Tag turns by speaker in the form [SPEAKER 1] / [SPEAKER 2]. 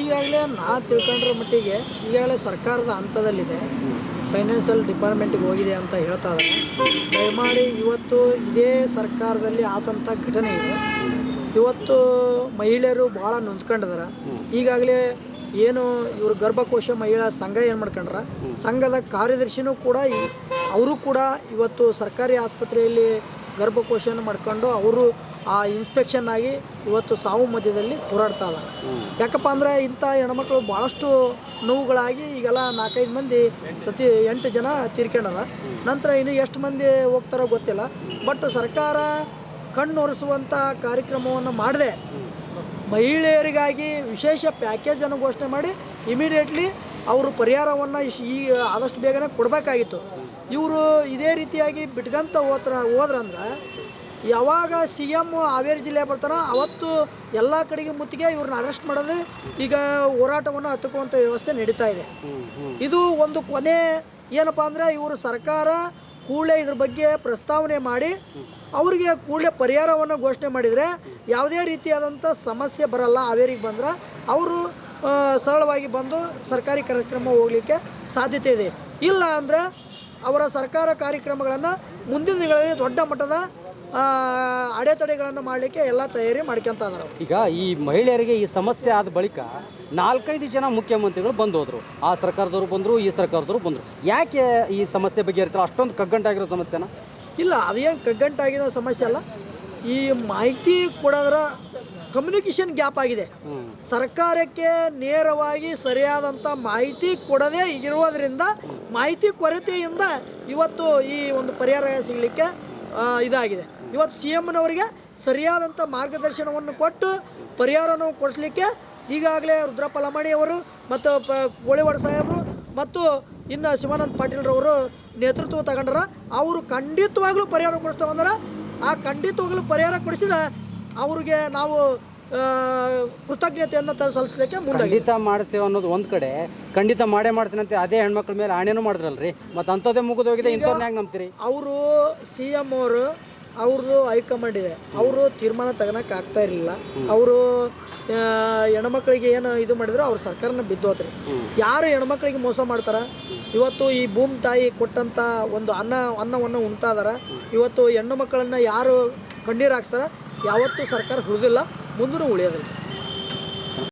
[SPEAKER 1] ಈಗಾಗಲೇ ನಾ ತಿಳ್ಕೊಂಡ್ರ ಮಟ್ಟಿಗೆ ಈಗಾಗಲೇ ಸರ್ಕಾರದ ಹಂತದಲ್ಲಿದೆ. ಫೈನಾನ್ಷಿಯಲ್ ಡಿಪಾರ್ಟ್ಮೆಂಟಿಗೆ ಹೋಗಿದೆ ಅಂತ ಹೇಳ್ತಾ ಇದ್ದಾರೆ ದಯಮಾಡಿ ಇವತ್ತು ಇದೇ ಸರ್ಕಾರದಲ್ಲಿ ಆದಂಥ ಘಟನೆ ಇದೆ. ಇವತ್ತು ಮಹಿಳೆಯರು ಭಾಳ ನೊಂದ್ಕೊಂಡಿದ್ದಾರೆ ಈಗಾಗಲೇ ಏನು ಇವರು ಗರ್ಭಕೋಶ ಮಹಿಳಾ ಸಂಘ ಏನು ಮಾಡ್ಕೊಂಡ್ರ, ಸಂಘದ ಕಾರ್ಯದರ್ಶಿನೂ ಕೂಡ ಅವರು ಕೂಡ ಇವತ್ತು ಸರ್ಕಾರಿ ಆಸ್ಪತ್ರೆಯಲ್ಲಿ ಗರ್ಭಕೋಶನ ಮಾಡ್ಕೊಂಡು ಅವರು ಆ ಇನ್ಸ್ಪೆಕ್ಷನ್ ಆಗಿ ಇವತ್ತು ಸಾವು ಮಧ್ಯದಲ್ಲಿ ಹೋರಾಡ್ತಾ ಇದ್ದಾರೆ ಯಾಕಪ್ಪ ಅಂದರೆ ಇಂಥ ಹೆಣ್ಮಕ್ಳು ಭಾಳಷ್ಟು ನೋವುಗಳಾಗಿ ಈಗೆಲ್ಲ ನಾಲ್ಕೈದು ಮಂದಿ ಸತಿ ಎಂಟು ಜನ ತೀರ್ಕೊಂಡಾರ. ನಂತರ ಇನ್ನು ಎಷ್ಟು ಮಂದಿ ಹೋಗ್ತಾರೋ ಗೊತ್ತಿಲ್ಲ. ಬಟ್ ಸರ್ಕಾರ ಕಣ್ಣೊರೆಸುವಂಥ ಕಾರ್ಯಕ್ರಮವನ್ನು ಮಾಡದೆ. ಮಹಿಳೆಯರಿಗಾಗಿ ವಿಶೇಷ ಪ್ಯಾಕೇಜನ್ನು ಘೋಷಣೆ ಮಾಡಿ ಇಮಿಡಿಯೇಟ್ಲಿ ಅವರು ಪರಿಹಾರವನ್ನು ಈ ಆದಷ್ಟು ಬೇಗನೆ ಕೊಡಬೇಕಾಗಿತ್ತು. ಇವರು ಇದೇ ರೀತಿಯಾಗಿ ಬಿಟ್ಕಂತ ಹೋತ್ರ ಹೋದ್ರಂದ್ರೆ ಯಾವಾಗ ಸಿ ಎಂ ಹಾವೇರಿ ಜಿಲ್ಲೆ ಬರ್ತಾರ ಅವತ್ತು ಎಲ್ಲ ಕಡೆಗೆ ಮುತ್ತಿಗೆ ಇವ್ರನ್ನ ಅರೆಸ್ಟ್ ಮಾಡೋದು ಈಗ ಹೋರಾಟವನ್ನು ಹತ್ತುಕುವಂಥ ವ್ಯವಸ್ಥೆ ನಡೀತಾ ಇದೆ. ಇದು ಒಂದು ಕೊನೆ ಏನಪ್ಪ ಅಂದರೆ ಇವರು ಸರ್ಕಾರ ಕೂಡಲೇ ಇದ್ರ ಬಗ್ಗೆ ಪ್ರಸ್ತಾವನೆ ಮಾಡಿ ಅವರಿಗೆ ಕೂಡಲೇ ಪರಿಹಾರವನ್ನು ಘೋಷಣೆ ಮಾಡಿದರೆ ಯಾವುದೇ ರೀತಿಯಾದಂಥ ಸಮಸ್ಯೆ ಬರಲ್ಲ ಹಾವೇರಿಗೆ ಬಂದ್ರೆ. ಅವರು ಸರಳವಾಗಿ ಬಂದು ಸರ್ಕಾರಿ ಕಾರ್ಯಕ್ರಮ ಹೋಗಲಿಕ್ಕೆ ಸಾಧ್ಯತೆ ಇದೆ. ಇಲ್ಲ ಅಂದರೆ ಅವರ ಸರ್ಕಾರ ಕಾರ್ಯಕ್ರಮಗಳನ್ನು ಮುಂದಿನ ದಿನಗಳಲ್ಲಿ ದೊಡ್ಡ ಮಟ್ಟದ ಅಡೆತಡೆಗಳನ್ನು ಮಾಡಲಿಕ್ಕೆ ಎಲ್ಲ ತಯಾರಿ ಮಾಡ್ಕೊಂತ ಇದಾರೆ ಅವ್ರು.
[SPEAKER 2] ಈಗ ಈ ಮಹಿಳೆಯರಿಗೆ ಈ ಸಮಸ್ಯೆ ಆದ ಬಳಿಕ ನಾಲ್ಕೈದು ಜನ ಮುಖ್ಯಮಂತ್ರಿಗಳು ಬಂದು ಹೋದ್ರು ಆ ಸರ್ಕಾರದವರು ಬಂದರು ಈ ಸರ್ಕಾರದವರು ಬಂದರು. ಯಾಕೆ ಈ ಸಮಸ್ಯೆ ಬಗ್ಗೆ ಇರ್ತಾರೆ ಅಷ್ಟೊಂದು ಕಗ್ಗಂಟಾಗಿರೋ ಸಮಸ್ಯೆನ?
[SPEAKER 1] ಇಲ್ಲ ಅದೇನು ಕಗ್ಗಂಟಾಗಿರೋ ಸಮಸ್ಯೆ ಅಲ್ಲ. ಈ ಮಾಹಿತಿ ಕೊಡೋದ್ರ ಕಮ್ಯುನಿಕೇಷನ್ ಗ್ಯಾಪ್ ಆಗಿದೆ. ಸರ್ಕಾರಕ್ಕೆ ನೇರವಾಗಿ ಸರಿಯಾದಂಥ ಮಾಹಿತಿ ಕೊಡದೇ ಇರೋದ್ರಿಂದ ಮಾಹಿತಿ ಕೊರತೆಯಿಂದ ಇವತ್ತು ಈ ಒಂದು ಪರಿಹಾರ ಸಿಗಲಿಕ್ಕೆ ಇದಾಗಿದೆ. ಇವತ್ತು ಸಿ ಎಮ್ನವರಿಗೆ ಸರಿಯಾದಂಥ ಮಾರ್ಗದರ್ಶನವನ್ನು ಕೊಟ್ಟು ಪರಿಹಾರವನ್ನು ಕೊಡಿಸ್ಲಿಕ್ಕೆ ಈಗಾಗಲೇ ರುದ್ರಪ್ಪ ಲಮಾಣಿಯವರು ಮತ್ತು ಪ ಗೋಳಿವಾಡ ಸಾಹೇಬರು ಮತ್ತು ಇನ್ನು ಶಿವಾನಂದ ಪಾಟೀಲ್ರವರು ನೇತೃತ್ವ ತಗೊಂಡ್ರ. ಅವರು ಖಂಡಿತವಾಗ್ಲೂ ಪರಿಹಾರ ಕೊಡಿಸ್ತಾವಂದ್ರೆ ಆ ಖಂಡಿತವಾಗ್ಲೂ ಪರಿಹಾರ ಕೊಡಿಸಿದ ಅವ್ರಿಗೆ ನಾವು ಕೃತಜ್ಞತೆಯನ್ನು ಸಲ್ಲಿಸಲಿಕ್ಕೆ ಮುಂದೆ
[SPEAKER 2] ಖಂಡಿತ ಮಾಡಿಸ್ತೇವೆ ಅನ್ನೋದು ಒಂದು ಕಡೆ. ಖಂಡಿತ ಮಾಡೇ ಮಾಡ್ತೀನಿ ಅಂತ ಅದೇ ಹೆಣ್ಮಕ್ಳ ಮೇಲೆ ಆಣೆನೂ ಮಾಡಿದ್ರಲ್ರಿ. ಮತ್ತು ಅಂಥದ್ದೇ ಮುಗಿದೋಗಿದೆ ಇಂಥವ್ರನ್ನ ಹೆಂಗೆ ನಂಬ್ತೀರಿ?
[SPEAKER 1] ಅವರು ಸಿ ಎಂ ಅವರು ಅವ್ರದ್ದು ಹೈಕಮಾಂಡ್ ಇದೆ. ಅವರು ತೀರ್ಮಾನ ತಗೊಳಕ್ಕೆ ಆಗ್ತಾ ಇರಲಿಲ್ಲ. ಅವರು ಹೆಣ್ಮಕ್ಳಿಗೆ ಏನು ಇದು ಮಾಡಿದ್ರು ಅವ್ರ ಸರ್ಕಾರನ ಬಿದ್ದೋತ್ರಿ ಯಾರು ಹೆಣ್ಮಕ್ಳಿಗೆ ಮೋಸ ಮಾಡ್ತಾರ? ಇವತ್ತು ಈ ಭೂಮಿ ತಾಯಿ ಕೊಟ್ಟಂಥ ಒಂದು ಅನ್ನ ಅನ್ನವನ್ನು ಉಣ್ತಾ ಇದಾರೆ. ಇವತ್ತು ಹೆಣ್ಣು ಮಕ್ಕಳನ್ನು ಯಾರು ಕಣ್ಣೀರು ಹಾಕ್ಸ್ತಾರ? ಯಾವತ್ತೂ ಸರ್ಕಾರ ಉಳಿದಿಲ್ಲ ಮುಂದೂ ಉಳಿಯೋದಿಲ್ಲ